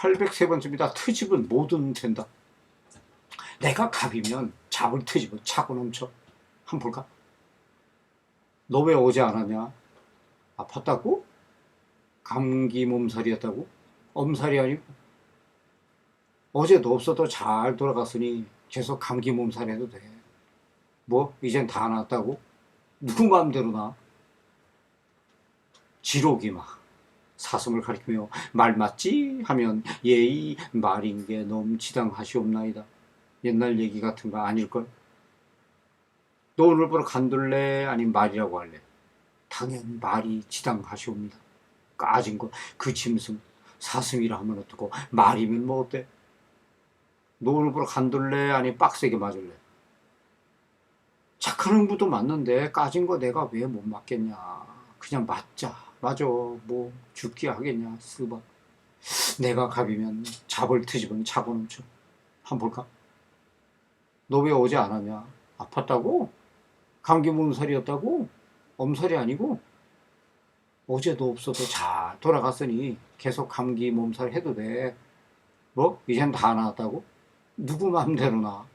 803번째입니다. 트집은 뭐든 된다. 내가 갑이면 잡을 트집은 차고 넘쳐. 한 번 볼까? 너 왜 어제 안 왔냐? 아팠다고? 감기 몸살이었다고? 엄살이 아니고? 어제 너 없어도 잘 돌아갔으니 계속 감기 몸살 해도 돼. 뭐? 이젠 다 나았다고? 누구 마음대로 나? 지록이 막 사슴을 가리키며 말 맞지? 하면 예의 말인 게 넘치당하시옵나이다. 옛날 얘기 같은 거 아닐걸? 너 오늘부로 간둘래? 아니면 말이라고 할래? 당연 말이 지당하시옵니다. 까진 거, 그 짐승, 사슴이라 하면 어떡고, 말이면 뭐 어때? 너 오늘부로 간둘래? 아니면 빡세게 맞을래? 착한 흥부도 맞는데 까진 거 내가 왜 못 맞겠냐? 그냥 맞자. 맞아. 뭐 죽기 하겠냐? 쓰바. 내가 갑이면 잡을 트집은 차고 넘쳐. 한번 볼까? 너 왜 어제 안 왔냐? 아팠다고? 감기 몸살이었다고? 엄살이 아니고? 어제 너 없어도 잘 돌아갔으니 계속 감기 몸살 해도 돼. 뭐? 이젠 다 나았다고? 누구 맘대로 나?